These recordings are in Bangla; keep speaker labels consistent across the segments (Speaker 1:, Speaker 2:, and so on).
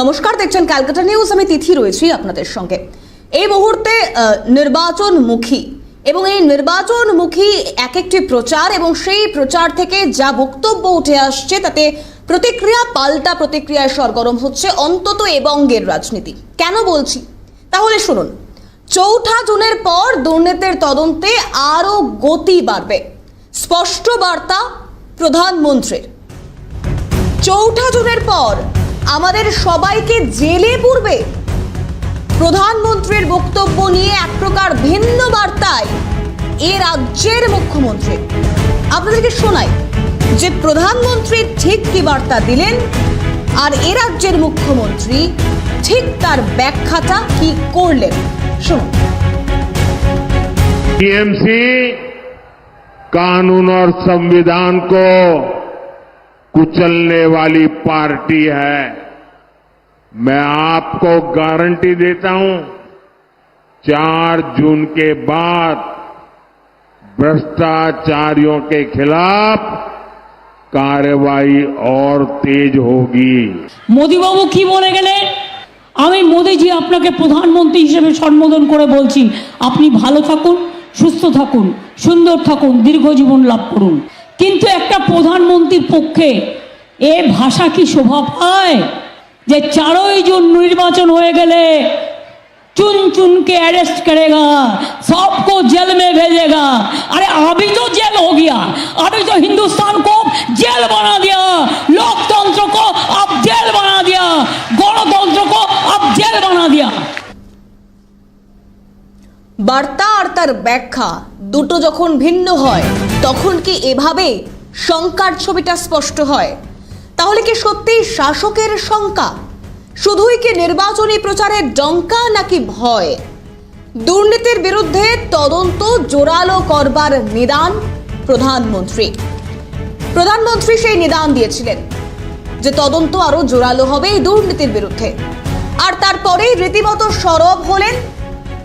Speaker 1: নমস্কার, দেখছেন ক্যালকাটা নিউজ। আমি তিথি রয়েছি আপনাদের সঙ্গে। এই মুহূর্তে নির্বাচনমুখী এবং এই নির্বাচনমুখী এক একটি প্রচার এবং সেই প্রচার থেকে যা বক্তব্য উঠে আসছে, তাতে প্রতিক্রিয়া, পাল্টা প্রতিক্রিয়ায় সরগরম হচ্ছে অন্তত এবঙ্গের রাজনীতি। কেন বলছি? তাহলে শুনুন, চৌঠা জুনের পর দুর্নীতির তদন্তে আরও গতি বাড়বে। স্পষ্ট বার্তা প্রধানমন্ত্রীর। চৌঠা জুনের পর আমাদের সবাইকে জেলে পূর্বে প্রধানমন্ত্রীর বক্তব্য নিয়ে এক প্রকার ভিন্ন বার্তায় এ রাজ্যের মুখ্যমন্ত্রী আপনাদেরকে শোনাই যে প্রধানমন্ত্রী ঠিক কি বার্তা দিলেন আর এ রাজ্যের মুখ্যমন্ত্রী ঠিক তার ব্যাখ্যাটা কি করলেন শুনুন
Speaker 2: टीएमसी कानून और संविधान को कुचलने वाली पार्टी है मैं आपको गारंटी देता हूं चार जून के बाद भ्रष्टाचारियों के खिलाफ कार्रवाई और तेज होगी
Speaker 3: মোদিবাবু কি বলে গেলেন আমি মোদিজি আপনাকে প্রধানমন্ত্রী হিসেবে সম্বোধন করে বলছি আপনি ভালো থাকুন সুস্থ থাকুন সুন্দর থাকুন দীর্ঘ জীবন লাভ করুন কিন্তু একটা প্রধানমন্ত্রীর পক্ষে এ ভাষা কি শোভা পায় যে চারই জুন নির্বাচন হয়ে গেলে चुन चुन के अरेस्ट करेगा सबको जेल में भेजेगा अरे अभी तो जेल हो गया अभी तो हिंदुस्तान को जेल बना दिया लोकतंत्र को अब जेल बना दिया गणतंत्र को अब जेल बना दिया
Speaker 1: বার্তা আর তার ব্যাখ্যা দুটো যখন ভিন্ন হয়, তখন কি এভাবে শঙ্কার ছবিটা স্পষ্ট হয়? তাহলে কি সত্যি শাসকের শঙ্কা? শুধুই কি নির্বাচনী প্রচারের ডঙ্কা নাকি ভয়? দুর্নীতির বিরুদ্ধে তদন্ত জোরালো করবার নিদান প্রধানমন্ত্রী। প্রধানমন্ত্রী সেই নিদান দিয়েছিলেন যে তদন্ত আরও জোরালো হবে এই দুর্নীতির বিরুদ্ধে। আর তারপরেই রীতিমতো সরব হলেন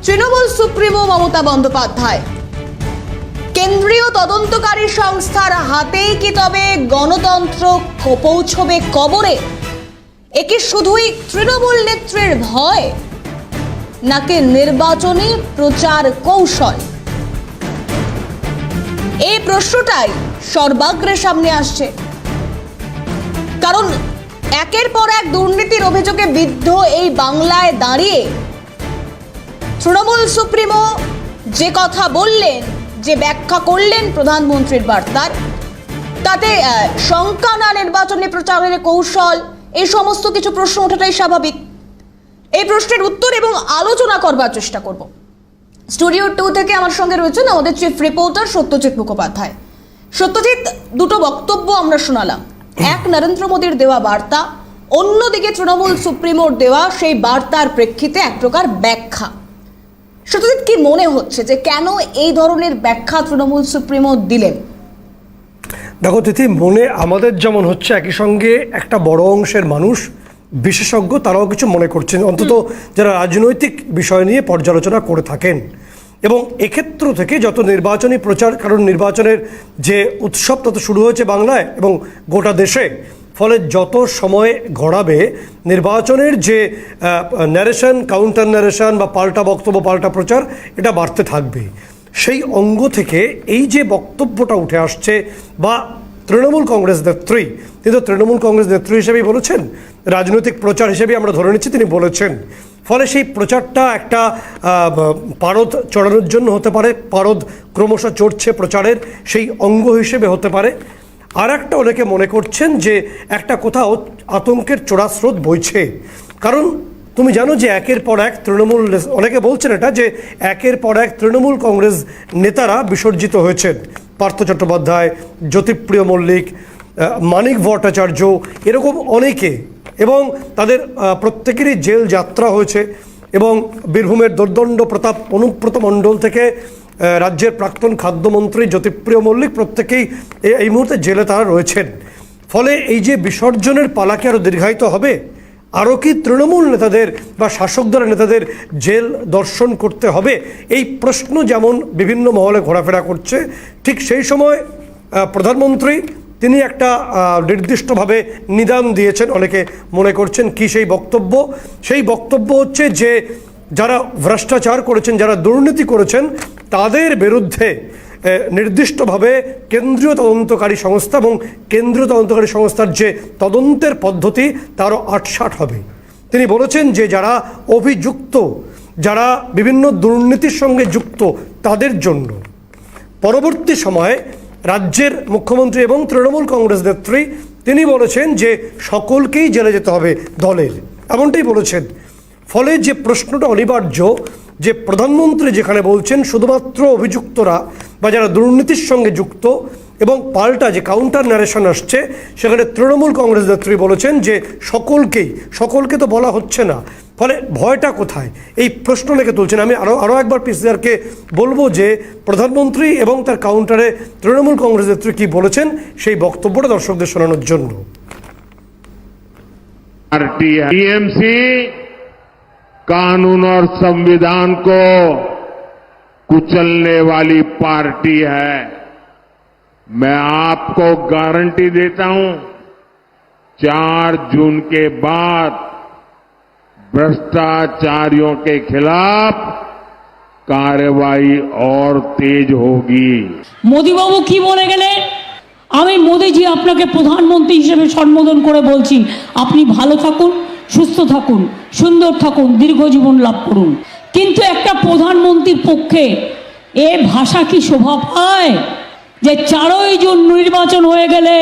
Speaker 1: তৃণমূল সুপ্রিমো মমতা বন্দ্যোপাধ্যায়। কেন্দ্রীয় তদন্তকারী সংস্থার হাতেই কি তবে গণতন্ত্র পৌঁছবে কবরে? একে শুধুই তৃণমূল নেত্রীর ভয়? নাকি নির্বাচনী প্রচার কৌশল? এই প্রশ্নটাই সর্বাগ্রে সামনে আসছে। কারণ একের পর এক দুর্নীতির অভিযোগে বিদ্ধ এই বাংলায় দাঁড়িয়ে তৃণমূল সুপ্রিমো যে কথা বললেন, যে ব্যাখ্যা করলেন প্রধানমন্ত্রীর বার্তার, তাতে শঙ্কা না নির্বাচনী প্রচারের কৌশল এই সমস্ত কিছু প্রশ্ন ওঠাটাই স্বাভাবিক। এই প্রশ্নের উত্তর এবং আলোচনা করবার চেষ্টা করব। স্টুডিও টু থেকে আমার সঙ্গে রয়েছেন আমাদের চিফ রিপোর্টার সত্যজিৎ মুখোপাধ্যায়। সত্যজিৎ, দুটো বক্তব্য আমরা শোনালাম। এক, নরেন্দ্র মোদীর দেওয়া বার্তা, অন্যদিকে তৃণমূল সুপ্রিমোর দেওয়া সেই বার্তার প্রেক্ষিতে এক প্রকার ব্যাখ্যা। সত্যজিৎ কি মনে হচ্ছে যে কেন এই ধরনের ব্যাখ্যা তৃণমূল সুপ্রিমো দিলেন?
Speaker 4: দেখো তিথি মনে আমাদের যেমন হচ্ছে একই সঙ্গে একটা বড় অংশের মানুষ বিশেষজ্ঞ তারাও কিছু মনে করছেন। অন্তত যারা রাজনৈতিক বিষয় নিয়ে পর্যালোচনা করে থাকেন। এবং এক্ষেত্র থেকে যত নির্বাচনী প্রচার কারণ নির্বাচনের যে উৎসব তত শুরু হয়েছে বাংলায় এবং গোটা দেশে। ফলে যত সময় গড়াবে, নির্বাচনের যে ন্যারেশন কাউন্টার ন্যারেশন বা পাল্টা বক্তব্য, পাল্টা প্রচার, এটা বাড়তে থাকবে। সেই অঙ্গ থেকে এই যে বক্তব্যটা উঠে আসছে বা তৃণমূল কংগ্রেস নেত্রী তিনি তো তৃণমূল কংগ্রেস নেত্রী হিসেবেই বলেছেন, রাজনৈতিক প্রচার হিসেবে আমরা ধরে নিচ্ছি, তিনি বলেছেন। ফলে সেই প্রচারটা একটা পারদ চড়ানোর জন্য হতে পারে, পারদ ক্রমশ চড়ছে প্রচারের, সেই অঙ্গ হিসেবে হতে পারে। আর একটা অনেকে মনে করছেন যে একটা কোথাও আতঙ্কের চোরাস্রোত বইছে। কারণ তুমি জানো যে একের পর এক তৃণমূল অনেকে বলছেন এটা যে একের পর এক তৃণমূল কংগ্রেস নেতারা বিসর্জিত হয়েছেন। পার্থ চট্টোপাধ্যায়, জ্যোতিপ্রিয় মল্লিক মানিক ভট্টাচার্য এরকম অনেকে এবং তাদের প্রত্যেকেরই জেল যাত্রা হয়েছে এবং বীরভূমের দোর্দণ্ড প্রতাপ অনুব্রত মণ্ডল থেকে রাজ্যের প্রাক্তন খাদ্যমন্ত্রী জ্যোতিপ্রিয় মল্লিক প্রত্যেকেই এই মুহূর্তে জেলে তারা রয়েছেন। ফলে এই যে বিসর্জনের পালাকে আরও দীর্ঘায়িত হবে আরও কি তৃণমূল নেতাদের বা শাসক দলের নেতাদের জেল দর্শন করতে হবে? এই প্রশ্ন যেমন বিভিন্ন মহলে ঘোরাফেরা করছে, ঠিক সেই সময় প্রধানমন্ত্রী তিনি একটা নির্দিষ্টভাবে নিদান দিয়েছেন, অনেকে মনে করছেন কি সেই বক্তব্য? সেই বক্তব্য হচ্ছে যে, যারা ভ্রষ্টাচার করেছেন, যারা দুর্নীতি করেছেন তাদের বিরুদ্ধে নির্দিষ্টভাবে কেন্দ্রীয় তদন্তকারী সংস্থা এবং কেন্দ্রীয় তদন্তকারী সংস্থার যে তদন্তের পদ্ধতি, তারও আটসাট হবে। তিনি বলেছেন যে যারা অভিযুক্ত, যারা বিভিন্ন দুর্নীতির সঙ্গে যুক্ত, তাদের জন্য। পরবর্তী সময়ে রাজ্যের মুখ্যমন্ত্রী এবং তৃণমূল কংগ্রেস নেত্রী, তিনি বলেছেন যে সকলকেই জেলে যেতে হবে দলের। এমনটাই বলেছেন। ফলে যে প্রশ্নটা অনিবার্য যে প্রধানমন্ত্রী যেখানে বলছেন, শুধুমাত্র অভিযুক্তরা বা যারা দুর্নীতির সঙ্গে যুক্ত এবং পাল্টা যে কাউন্টার ন্যারেশন আসছে, সেখানে তৃণমূল কংগ্রেস নেত্রী বলেছেন যে সকলকেই, সকলকে তো বলা হচ্ছে না, ফলে ভয়টা কোথায়? এই প্রশ্ন রেখে তুলছেন। আমি আরও আরও একবার পিসিআরকে বলব যে প্রধানমন্ত্রী এবং তার কাউন্টারে তৃণমূল কংগ্রেস নেত্রী কী বলেছেন, সেই বক্তব্যটা দর্শকদের শোনানোর জন্য।
Speaker 2: আর টিএমসি कानून और संविधान को कुचलने वाली पार्टी है मैं आपको गारंटी देता हूं चार जून के बाद भ्रष्टाचारियों के खिलाफ कार्रवाई और तेज होगी
Speaker 3: মোদিবাবু কি বলে গেলেন আমি মোদিজি আপনাকে প্রধানমন্ত্রী হিসেবে সম্বোধন করে বলছি আপনি ভালো থাকুন সুস্থ থাকুন সুন্দর থাকুন দীর্ঘ জীবন লাভ করুন কিন্তু একটা প্রধানমন্ত্রীর পক্ষে এ ভাষা কি শোভা পায় যে চারই জুন নির্বাচন হয়ে গেলে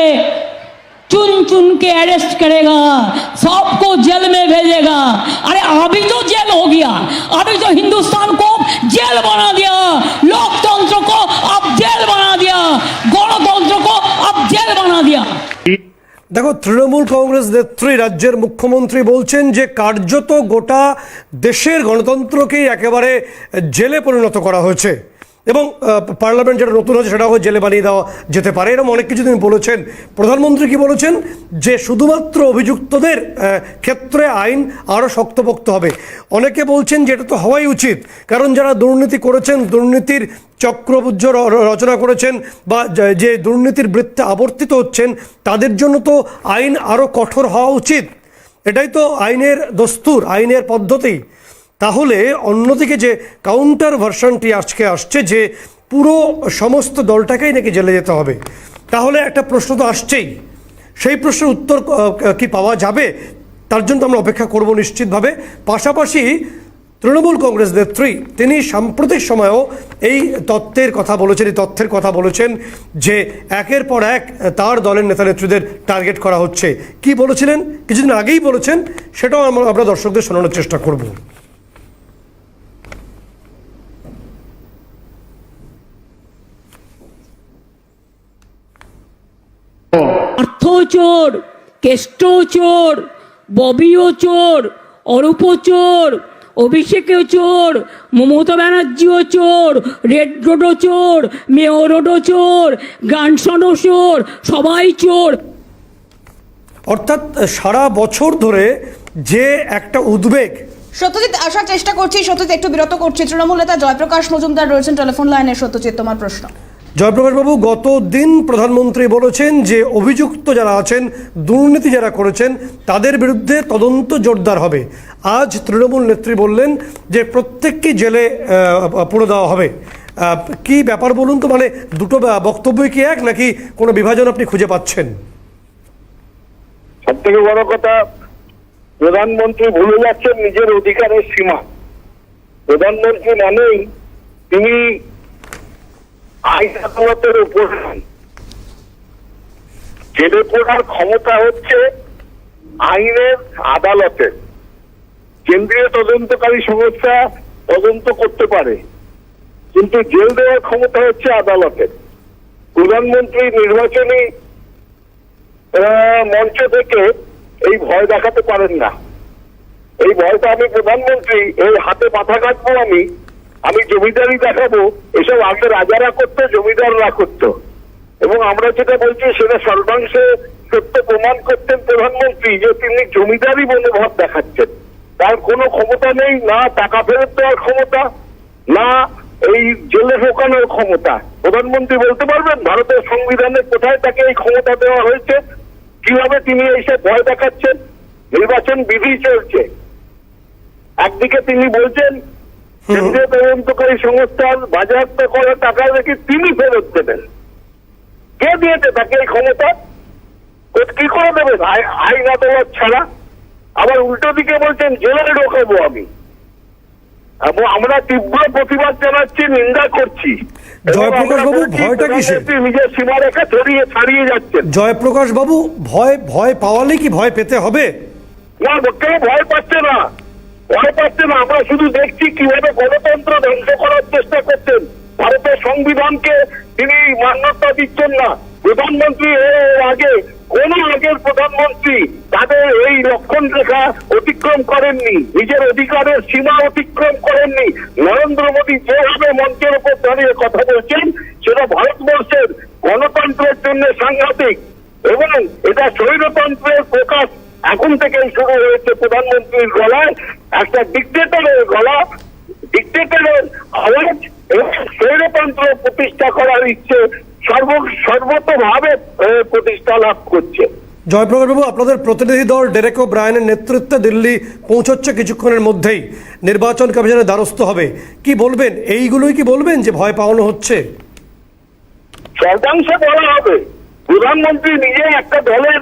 Speaker 3: चुन चुन के अरेस्ट करेगा सबको जेल में भेजेगा अरे अभी तो जेल हो गया अभी तो हिंदुस्तान को जेल बना दिया लोकतंत्र को अब जेल बना दिया गणतंत्र को अब जेल बना दिया
Speaker 4: দেখো, তৃণমূল কংগ্রেস নেত্রী, রাজ্যের মুখ্যমন্ত্রী বলছেন যে কার্যত গোটা দেশের গণতন্ত্রকেই একেবারে জেলে পরিণত করা হয়েছে। এবং পার্লামেন্ট যেটা নতুন হয়েছে সেটাও জেলে বানিয়ে দেওয়া যেতে পারে। এরকম অনেক কিছু তিনি বলেছেন। প্রধানমন্ত্রী কি বলেছেন? যে শুধুমাত্র অভিযুক্তদের ক্ষেত্রে আইন আরও শক্তপোক্ত হবে। অনেকে বলছেন যে এটা তো হওয়াই উচিত। কারণ যারা দুর্নীতি করেছেন, দুর্নীতির র- রচনা করেছেন বা যে দুর্নীতির বৃত্তে আবর্তিত হচ্ছেন, তাদের জন্য তো আইন আরও কঠোর হওয়া উচিত। এটাই তো আইনের দস্তুর, আইনের পদ্ধতি। তাহলে অন্যদিকে যে কাউন্টার ভার্সনটি আজকে আসছে যে পুরো সমস্ত দলটাকেই নাকি জেলে যেতে হবে, তাহলে একটা প্রশ্ন তো আসছেই। সেই প্রশ্নের উত্তর কি পাওয়া যাবে তার জন্য আমরা অপেক্ষা করব নিশ্চিতভাবে। পাশাপাশি তৃণমূল কংগ্রেস নেত্রী, তিনি সাম্প্রতিক সময়েও এই তত্ত্বের কথা বলেছেন, এই তথ্যের কথা বলেছেন যে একের পর এক তার দলের নেতা নেত্রীদের টার্গেট করা হচ্ছে। কি বলেছিলেন? কিছুদিন আগেই বলেছেন, সেটাও আমরা দর্শকদের শোনানোর চেষ্টা করব।
Speaker 3: চোর কেষ্ট চোর ববিও চোর অরূপ চোর অভিষেকও চোর মমতা ব্যানার্জিও চোর রেড রোডও চোর মেয়র রোডও চোর গানসনও চোর সবাই চোর।
Speaker 4: অর্থাৎ সারা বছর ধরে যে একটা উদ্বেগ
Speaker 1: সত্যজিৎ আসার চেষ্টা করছি। সত্যজিৎ একটু বিরত করছি। তৃণমূল নেতা জয়প্রকাশ মজুমদার রয়েছেন টেলিফোন লাইনে। সত্যজিৎ তোমার প্রশ্ন?
Speaker 4: জয়প্রকাশবাবু গত দিন প্রধানমন্ত্রী বলেছেন যে অভিযুক্ত যারা আছেন, দুর্নীতি যারা করেছেন, তাদের বিরুদ্ধে তদন্ত জোরদার হবে। আজ তৃণমূল নেত্রী বললেন যে প্রত্যেককে জেলে পুরো দেওয়া হবে। কি ব্যাপার বলুন তো? মানে দুটো বক্তব্যই কি এক নাকি কোনো বিভাজন আপনি খুঁজে পাচ্ছেন?
Speaker 5: সব থেকে বড় কথা, প্রধানমন্ত্রী ভুলে যাচ্ছেন নিজের অধিকারের সীমা। প্রধানমন্ত্রী মানেই তিনি আইন আদালতের উপর জেলে পড়ার ক্ষমতা হচ্ছে আইনের আদালতের কেন্দ্রীয় তদন্তকারী সংস্থা তদন্ত করতে পারে, কিন্তু জেল দেওয়ার ক্ষমতা হচ্ছে আদালতের প্রধানমন্ত্রী নির্বাচনী মঞ্চ থেকে এই ভয় দেখাতে পারেন না। এই ভয়টা আমি প্রধানমন্ত্রী, এই হাতে মাথা কাটবো আমি। আমি জমিদারি দেখাবো, এসব আগে রাজারা করতো, জমিদাররা করতো। এবং আমরা যেটা বলছি, সেটা সর্বাংশে সত্য প্রমাণ করতেন প্রধানমন্ত্রী, যে তিনি জমিদারি মনোভাব দেখাচ্ছেন। তার কোনো ক্ষমতা নেই, না টাকা ফেরত দেওয়ার ক্ষমতা, না এই জেলে ঢোকানোর ক্ষমতা। প্রধানমন্ত্রী বলতে পারবেন, ভারতের সংবিধানে কোথায় তাকে এই ক্ষমতা দেওয়া হয়েছে? কীভাবে তিনি এসে ভয় দেখাচ্ছেন? নির্বাচন বিধি চলছে। একদিকে তিনি বলছেন কেন্দ্রীয় তদন্তকারী সংস্থার বাজেয়াপ্ত করা টাকা নাকি তিনি ফেরত দেবেন। কে দিয়েছে তাকে এই ক্ষমতা? কি করে দেবেন আই- আইন আদালত ছাড়া। আবার উল্টো দিকে বলছেন জেলে ঢোকাবো আমি। আমরা তীব্র প্রতিবাদ জানাচ্ছি নিন্দা করছি।
Speaker 4: জয়প্রকাশ বাবু, ভয়টা?
Speaker 5: প্রধানমন্ত্রী নিজের সীমারেখা ছড়িয়ে ছাড়িয়ে যাচ্ছেন।
Speaker 4: জয়প্রকাশ বাবু ভয় ভয় পাওয়ালে কি ভয় পেতে হবে?
Speaker 5: না কেউ ভয় পাচ্ছে না। ভয় পাচ্ছে না আমরা শুধু দেখছি কীভাবে গণতন্ত্র ধ্বংস করার চেষ্টা করছেন। ভারতের সংবিধানকে তিনি মান্যতা দিচ্ছেন না। প্রধানমন্ত্রী এর আগে, কোন আগের প্রধানমন্ত্রী তাদের এই লক্ষণ রেখা অতিক্রম করেননি, নিজের অধিকারের সীমা অতিক্রম করেননি। নরেন্দ্র মোদী যেভাবে মঞ্চের উপর দাঁড়িয়ে কথা বলছেন, সেটা ভারতবর্ষের গণতন্ত্রের জন্য সাংঘাতিক। এবং এটা স্বৈরতন্ত্রের প্রকাশ এখন থেকেই শুরু হয়েছে প্রধানমন্ত্রীর গলায় একটা ডিকটেটরের গলা ডিকটেটরের আওয়াজ এবং স্বৈরতন্ত্র প্রতিষ্ঠা করার ইচ্ছে সর্ব সর্বতভাবে প্রতিষ্ঠা লাভ করছে।
Speaker 4: জয়প্রকাশ বাবু আপনাদের প্রতিনিধি দল ডেরেকো ব্রায়নের নেতৃত্বে দিল্লি পৌঁছচ্ছে কিছুক্ষণের মধ্যেই। নির্বাচন কমিশনের দ্বারস্থ হবে। কি বলবেন? এইগুলোই কি বলবেন যে ভয় পাওয়ানো হচ্ছে?
Speaker 5: শতাংশ বলা হবে। প্রধানমন্ত্রী নিজে একটা দলের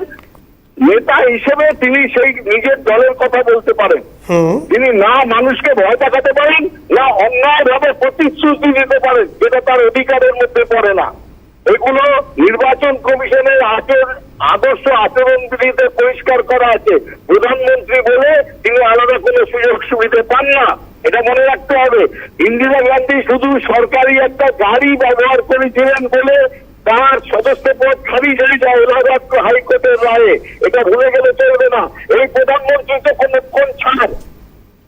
Speaker 5: নেতা হিসেবে তিনি সেই নিজের দলের কথা বলতে পারেন। তিনি না মানুষকে ভয় দেখাতে পারেন না অন্যায় ভাবে প্রতিশ্রুতি দিতে পারেন যেটা তার অধিকারের মধ্যে পড়ে না। এগুলো নির্বাচন কমিশনের আচর আদর্শ আচরণ বিধিতে পরিষ্কার করা আছে। প্রধানমন্ত্রী বলে তিনি আলাদা কোনো সুযোগ সুবিধা পান না। এটা মনে রাখতে হবে। ইন্দিরা গান্ধী শুধু সরকারি একটা গাড়ি ব্যবহার করেছিলেন বলে তার সদস্য পদ খারিজ হয়ে যায় এলাহাবাদ হাইকোর্টের রায়ে। এটা ভুলে গেলে চলবে না। এই প্রধানমন্ত্রী তো কোন কোন ছাড়।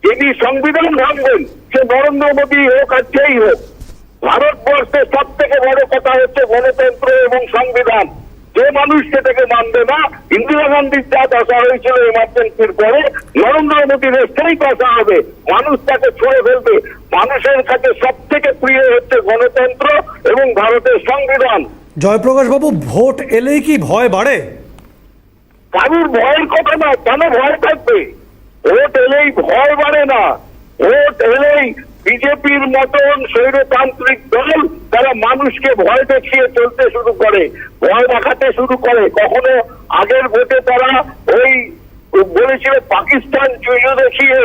Speaker 5: যিনি সংবিধান ভাঙবেন, সে নরেন্দ্র মোদী হোক আর যেই হোক ভারতবর্ষের সব থেকে বড় কথা হচ্ছে গণতন্ত্র এবং সংবিধান। যে মানুষ সেটাকে মানবে না, ইন্দিরা গান্ধীর যা দশা হয়েছিল এমার্জেন্সির পরে, নরেন্দ্র মোদীর সেই দশা হবে। মানুষ তাকে ছুঁড়ে ফেলবে। মানুষের কাছে সব থেকে প্রিয় হচ্ছে গণতন্ত্র এবং ভারতের সংবিধান।
Speaker 4: জয়প্রকাশ বাবু, ভোট এলেই কি ভয় বাড়ে?
Speaker 5: কারুর ভয়ের কথা না, কেন ভয় থাকবে? ভোট এলেই ভয় বাড়ে না। ভোট এলেই বিজেপির মতন স্বৈরতান্ত্রিক দল তারা মানুষকে ভয় দেখিয়ে চলতে শুরু করে, ভয় দেখাতে শুরু করে। কখনো আগের ভোটে তারা ওই বলেছিল পাকিস্তান জুজু দেখিয়ে,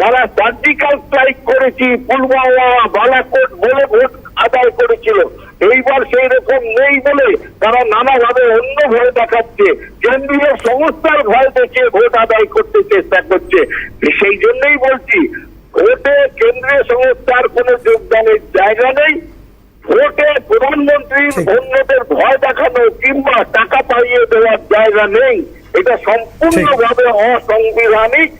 Speaker 5: তারা সার্জিক্যাল স্ট্রাইক করেছি, পুলওয়ামা, বালাকোট বলে ভোট আদায় করেছিল। এইবার সেই রকম নেই বলে তারা নানাভাবে অন্য ভয় দেখাচ্ছে। কেন্দ্রীয় সংস্থার ভয় দেখিয়ে ভোট আদায় করতে চেষ্টা করছে। সেই জন্যই বলছি ভোটে কেন্দ্রীয় সংস্থার কোনো যোগদানের জায়গা নেই। ভোটে প্রধানমন্ত্রীর। অন্যদের ভয় দেখানো কিংবা টাকা পাইয়ে দেওয়ার জায়গা নেই। এটা সম্পূর্ণভাবে অসাংবিধানিক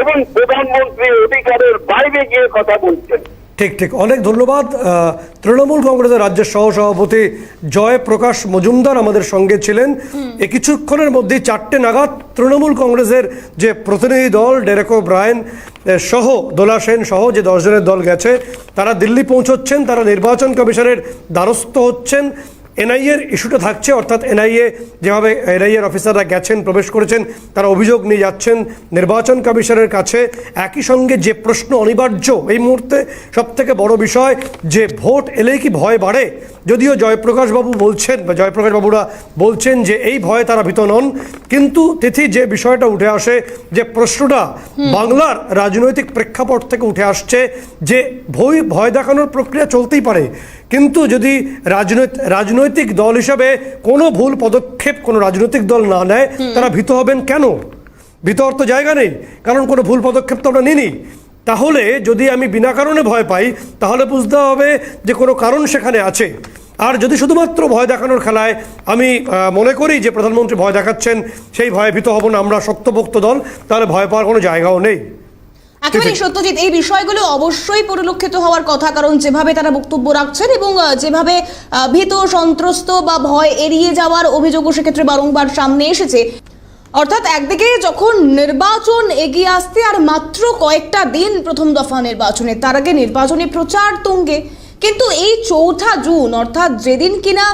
Speaker 5: এবং প্রধানমন্ত্রী অধিকারের বাইরে গিয়ে কথা বলছেন।
Speaker 4: ঠিক ঠিক। অনেক ধন্যবাদ তৃণমূল কংগ্রেসের রাজ্যের সহ সভাপতি জয়প্রকাশ মজুমদার আমাদের সঙ্গে ছিলেন। এ কিছুক্ষণের মধ্যে চারটে নাগাদ তৃণমূল কংগ্রেসের যে প্রতিনিধি দল ডেরেকো ব্রায়ন সহ দোলা সেন সহ যে দশজনের দল গেছে তারা দিল্লি পৌঁছচ্ছেন তারা নির্বাচন কমিশনের দ্বারস্থ হচ্ছেন। এনআইএর ইস্যুটা থাকছে অর্থাৎ এনআইএ যেভাবে এনআইএর অফিসাররা গেছেন প্রবেশ করেছেন তারা অভিযোগ নিয়ে যাচ্ছেন। নির্বাচন কমিশনের কাছে একই সঙ্গে যে প্রশ্ন অনিবার্য এই মুহূর্তে সব থেকে বড় বিষয় যে ভোট এলেই কি ভয় বাড়ে? যদিও জয়প্রকাশবাবু বলছেন বা জয়প্রকাশবাবুরা বলছেন যে এই ভয়ে তারা ভীত নন কিন্তু তিথি যে বিষয়টা উঠে আসে যে প্রশ্নটা বাংলার রাজনৈতিক প্রেক্ষাপট থেকে উঠে আসছে যে ভয় ভয় দেখানোর প্রক্রিয়া চলতেই পারে। কিন্তু যদি রাজনৈতিক রাজনৈতিক দল হিসাবে কোনো ভুল পদক্ষেপ কোনো রাজনৈতিক দল না নেয় তারা ভীত হবেন কেন? ভীত তো জায়গা নেই কারণ কোনো ভুল পদক্ষেপ তো আমরা নিইনি। তাহলে যদি আমি বিনা কারণে ভয় পাই তাহলে বুঝতে হবে যে কোনো কারণ সেখানে আছে। আর যদি শুধুমাত্র ভয় দেখানোর খেলায় আমি মনে করি যে প্রধানমন্ত্রী ভয় দেখাচ্ছেন সেই ভয়ে ভীত হব না আমরা শক্তপোক্ত দল তাহলে ভয় পাওয়ার কোনো জায়গাও নেই।
Speaker 1: একেবারে সত্যজিৎ এই বিষয়গুলো অবশ্যই পরিলক্ষিত হওয়ার কথা কারণ যেভাবে তারা বক্তব্য রাখছেন এবং যেভাবে ভীত সন্ত্রস্ত বা ভয় এড়িয়ে যাওয়ার অভিযোগও সেক্ষেত্রে বারংবার সামনে এসেছে। অর্থাৎ একদিকে যখন নির্বাচন এগিয়ে আসতে আর মাত্র কয়েকটা দিন প্রথম দফা নির্বাচনে তার আগে নির্বাচনী প্রচার তুঙ্গে। কিন্তু এই চৌঠা জুন, অর্থাৎ যেদিন কিনা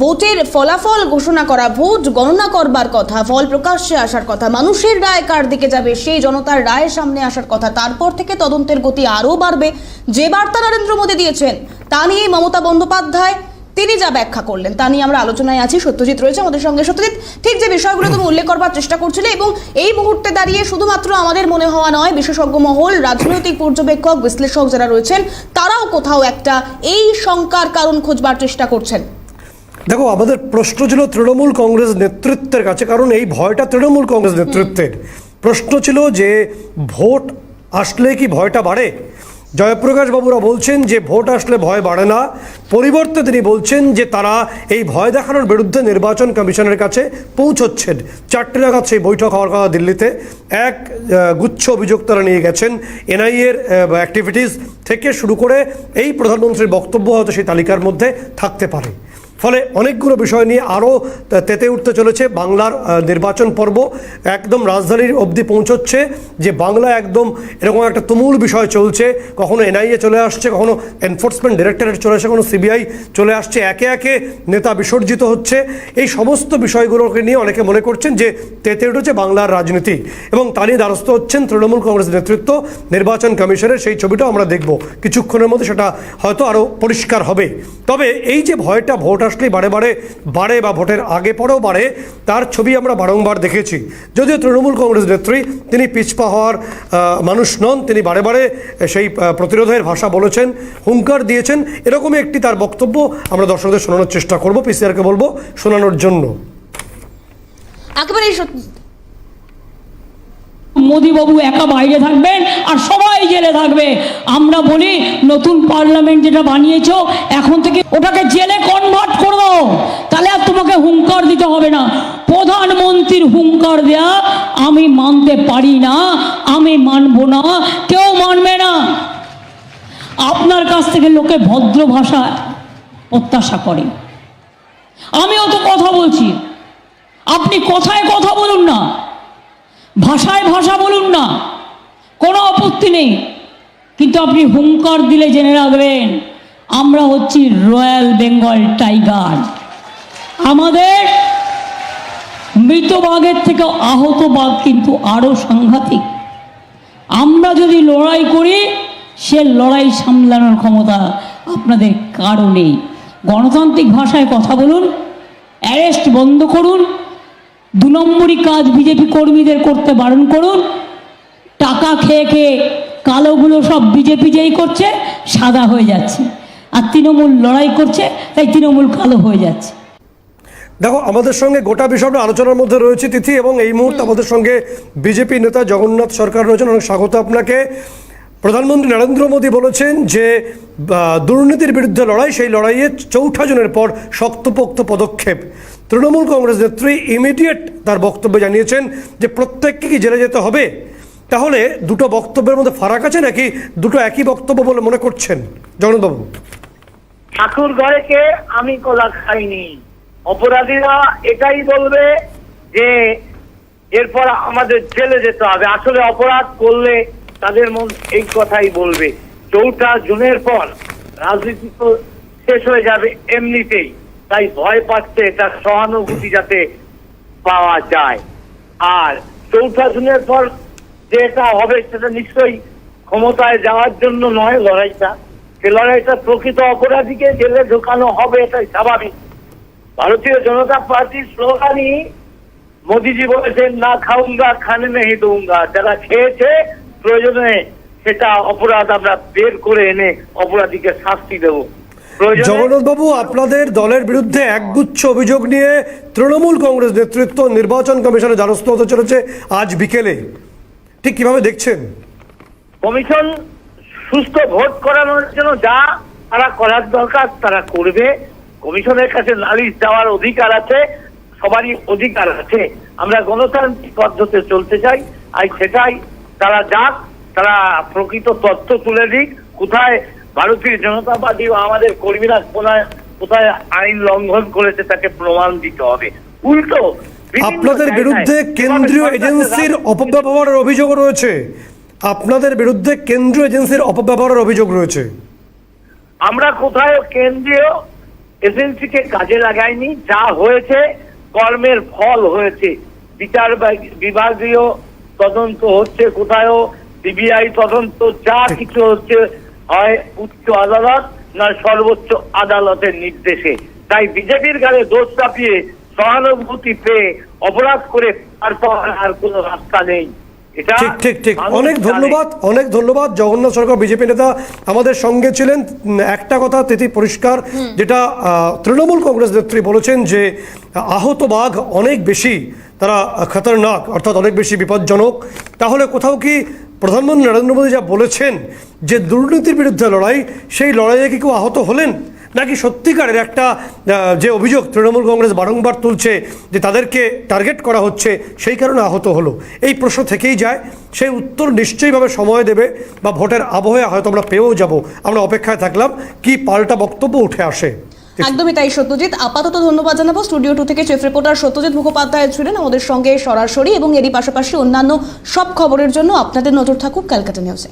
Speaker 1: ভোটের ফলাফল ঘোষণা করা, ভোট গণনা করবার কথা, ফল প্রকাশ্যে আসার কথা, মানুষের রায় কার দিকে যাবে, সেই জনতার রায়ের সামনে আসার কথা, তারপর থেকে তদন্তের গতি আরও বাড়বে। যে বার্তা নরেন্দ্র মোদী দিয়েছেন, তা নিয়ে মমতা বন্দ্যোপাধ্যায় তিনি যা ব্যাখ্যা করলেন তা নিয়ে আমরা আলোচনায় আছি। সত্যজিৎ রয়েছে আমাদের সঙ্গে। সত্যজিৎ ঠিক যে বিষয়গুলো তুমি উল্লেখ করবার চেষ্টা করছিলে এবং এই মুহূর্তে দাঁড়িয়ে শুধুমাত্র আমাদের মনে হওয়া নয় বিশেষজ্ঞ মহল রাজনৈতিক পর্যবেক্ষক বিশ্লেষক যারা রয়েছেন তারাও কোথাও একটা এই শঙ্কার কারণ খোঁজবার চেষ্টা করছেন।
Speaker 4: দেখো আমাদের প্রশ্ন ছিল তৃণমূল কংগ্রেস নেতৃত্বের কাছে কারণ এই ভয়টা তৃণমূল কংগ্রেস নেতৃত্বের। প্রশ্ন ছিল যে ভোট আসলে কি ভয়টা বাড়ে? জয়প্রকাশ বাবুরা বলছেন যে ভোট আসলে ভয় বাড়ে না। পরিবর্তে তিনি বলছেন যে তারা এই ভয় দেখানোর বিরুদ্ধে নির্বাচন কমিশনের কাছে পৌঁছচ্ছেন। চারটে নাগাদ সেই বৈঠক হওয়ার কথা দিল্লিতে। এক গুচ্ছ অভিযোগ তারা নিয়ে গেছেন এনআইএর অ্যাক্টিভিটিস থেকে শুরু করে এই প্রধানমন্ত্রীর বক্তব্য হয়তো সেই তালিকার মধ্যে থাকতে পারে। ফলে অনেকগুলো বিষয় নিয়ে আরও তেতে উঠতে চলেছে বাংলার নির্বাচন পর্ব। একদম রাজধানীর অবধি পৌঁছচ্ছে যে বাংলা একদম এরকম একটা তুমুল বিষয় চলছে। কখনো এনআইএ চলে আসছে, কখনো এনফোর্সমেন্ট ডিরেক্টরেট চলে আসছে, কখনো সিবিআই চলে আসছে। একে একে নেতা বিসর্জিত হচ্ছে। এই সমস্ত বিষয়গুলোকে নিয়ে অনেকে মনে করছেন যে তেতে উঠেছে বাংলার রাজনীতি এবং তারই দ্বারস্থ হচ্ছেন তৃণমূল কংগ্রেস নেতৃত্ব। নির্বাচন কমিশনের সেই ছবিটাও আমরা দেখব। কিছুক্ষণের মধ্যে সেটা হয়তো আরও পরিষ্কার হবে। তবে এই যে ভয়টা ভোট আসলেই বারে বারে বাড়ে বা ভোটের আগে পরেও বাড়ে তার ছবি আমরা বারংবার দেখেছি। যদিও তৃণমূল কংগ্রেস নেত্রী, তিনি পিছপা হওয়ার মানুষ নন, তিনি বারে বারে সেই প্রতিরোধের ভাষা বলেছেন, হুঙ্কার দিয়েছেন, এরকমই একটি তার বক্তব্য আমরা দর্শকদের শোনানোর চেষ্টা করব, পিসিআরকে বলব শোনানোর জন্য।
Speaker 1: একেবারে
Speaker 3: মোদিবাবু একা বাইরে থাকবেন আর সবাই জেলে থাকবে। আমরা বলি, নতুন পার্লামেন্ট যেটা বানিয়েছ, এখন থেকে ওটাকে জেলে কনভার্ট করে দাও। তাহলে আর তোমাকে হুঙ্কার দিতে হবে না। প্রধানমন্ত্রীর হুঙ্কার দেয়া আমি মানতে পারি না, আমি মানব না, কেউ মানবে না। আপনার কাছ থেকে লোকে ভদ্র ভাষা প্রত্যাশা করে। আমিও তো কথা বলছি। আপনি কথায় কথা বলুন না। ভাষায় ভাষা বলুন না। কোনো আপত্তি নেই। কিন্তু আপনি হুঙ্কার দিলে জেনে রাখবেন, আমরা হচ্ছি রয়্যাল বেঙ্গল টাইগার। আমাদের মৃত বাঘের থেকে আহত বাঘ কিন্তু আরও সাংঘাতিক। আমরা যদি লড়াই করি, সে লড়াই সামলানোর ক্ষমতা আপনাদের কারও নেই। গণতান্ত্রিক ভাষায় কথা বলুন, অ্যারেস্ট বন্ধ করুন দু নম্বরই কাজ বিজেপি কর্মীদের করতে বারণ করুন। টাকা খেয়ে খেয়ে কালোগুলো সব বিজেপি যেই করছে, সাদা হয়ে যাচ্ছে। আর তৃণমূল লড়াই করছে, তাই তৃণমূল কালো হয়ে যাচ্ছে।
Speaker 4: দেখো, আমাদের সঙ্গে গোটা বিষয়টা আলোচনার মধ্যে রয়েছে তিথি এবং এই মুহূর্তে আমাদের সঙ্গে বিজেপি নেতা জগন্নাথ সরকার রয়েছেন। অনেক স্বাগত আপনাকে। প্রধানমন্ত্রী নরেন্দ্র মোদী বলেছেন যে দুর্নীতির বিরুদ্ধে লড়াই, সেই লড়াইয়ে চৌঠা জনের পর শক্তপোক্ত পদক্ষেপ। তৃণমূল কংগ্রেস নেত্রী ইমিডিয়েট তার বক্তব্যে জানিয়েছেন যে প্রত্যেককে কি জেলে যেতে হবে? তাহলে দুটো বক্তব্যের মধ্যে ফারাক আছে নাকি দুটো একই বক্তব্য বলে মনে করছেন? জগন্নাথবাবু।
Speaker 6: ঠাকুর ঘরেকে আমি কলা খাইনি। অপরাধীরা এটাই বলবে যে এরপর আমাদের জেলে যেতে হবে। আসলে অপরাধ করলে তাদের মন এই কথাই বলবে। চৌঠা জুনের পর রাজনীতি তো শেষ হয়ে যাবে এমনিতেই। তাই ভয় পাচ্ছে এটা সহানুভূতি যাতে পাওয়া যায়। আর চৌঠা জুনের পর যেটা হবে, সেটা নিশ্চয়ই ক্ষমতায় যাওয়ার জন্য নয় লড়াইটা। সে লড়াইটা প্রকৃত অপরাধীকে জেলে ঢোকানো হবে, এটাই স্বাভাবিক। ভারতীয় জনতা পার্টির স্লোগানই, মোদিজি বলেছেন, না খাউঙ্গা, খানে নেই দৌঙ্গা। যারা খেয়েছে প্রয়োজনে সেটা অপরাধ আমরা বের করে এনে অপরাধীকে শাস্তি দেব।
Speaker 4: জগন্নাথবাবু আপনাদের দলের বিরুদ্ধে একগুচ্ছ অভিযোগ নিয়ে তৃণমূল কংগ্রেস নেতৃত্ব নির্বাচন কমিশনে দ্বারস্থ হতে চলেছে আজ বিকেলে। ঠিক কীভাবে দেখছেন?
Speaker 6: কমিশন সুস্থ ভোট করানোর জন্য যা তারা করার দরকার তারা করবে। কমিশনের কাছে নালিশ দেওয়ার অধিকার আছে সবারই অধিকার আছে। আমরা গণতান্ত্রিক পদ্ধতিতে চলতে চাই আর সেটাই। তারা যাক তারা প্রকৃত তথ্য তুলে দিক কোথায় ভারতীয় জনতা পার্টি আমাদের কর্মীরা কোথায় কোথায় আইন লঙ্ঘন করেছে তাকে প্রমাণ দিতে হবে। উল্টো
Speaker 4: আপনাদের বিরুদ্ধে কেন্দ্রীয় এজেন্সির অপব্যবহারের অভিযোগ রয়েছে। আপনাদের বিরুদ্ধে কেন্দ্রীয় এজেন্সির অপব্যবহারের অভিযোগ রয়েছে।
Speaker 6: আমরা কোথায় কেন্দ্রীয় এজেন্সিকে কাজে লাগাইনি যা হয়েছে কর্মের ফল হয়েছে। বিচার বিভাগীয় তদন্ত হচ্ছে কোথায়ও সিবিআই তদন্ত যা কিছু হচ্ছে হয় উচ্চ আদালত না সর্বোচ্চ আদালতের নির্দেশে। তাই বিজেপির গালে দোষ চাপিয়ে সহানুভূতি পেয়ে অপরাধ করে তারপর আর কোনো রাস্তা নেই। এটা
Speaker 4: ঠিক ঠিক ঠিক। অনেক ধন্যবাদ অনেক ধন্যবাদ। জগন্নাথ সরকার বিজেপি নেতা আমাদের সঙ্গে ছিলেন। একটা কথা তিথি পরিষ্কার যেটা তৃণমূল কংগ্রেস নেত্রী বলেছেন যে আহত বাঘ অনেক বেশি তারা খতরনাক, অর্থাৎ অনেক বেশি বিপজ্জনক। তাহলে কোথাও কি প্রধানমন্ত্রী নরেন্দ্র মোদী যা বলেছেন যে দুর্নীতির বিরুদ্ধে লড়াই, সেই লড়াইয়ে কি কেউ আহত হলেন? নাকি সত্যিকারের একটা যে অভিযোগ তৃণমূল কংগ্রেস বারংবার তুলছে যে তাদেরকে টার্গেট করা হচ্ছে, সেই কারণে আহত হলো? এই প্রশ্ন থেকেই যায়। সেই উত্তর নিশ্চয়ইভাবে সময় দেবে বা ভোটের আবহে হয়তো আমরা পেয়েও যাব। আমরা অপেক্ষায় থাকলাম, কি পাল্টা বক্তব্য উঠে আসে।
Speaker 1: একদমই তাই, সত্যজিৎ। আপাতত ধন্যবাদ জানাব। স্টুডিও টু থেকে চেফ রিপোর্টার সত্যজিৎ মুখোপাধ্যায় ছিলেন আমাদের সঙ্গে সরাসরি এবং এরই পাশাপাশি অন্যান্য সব খবরের জন্য আপনাদের নজর থাকুক ক্যালকাটা নিউজে।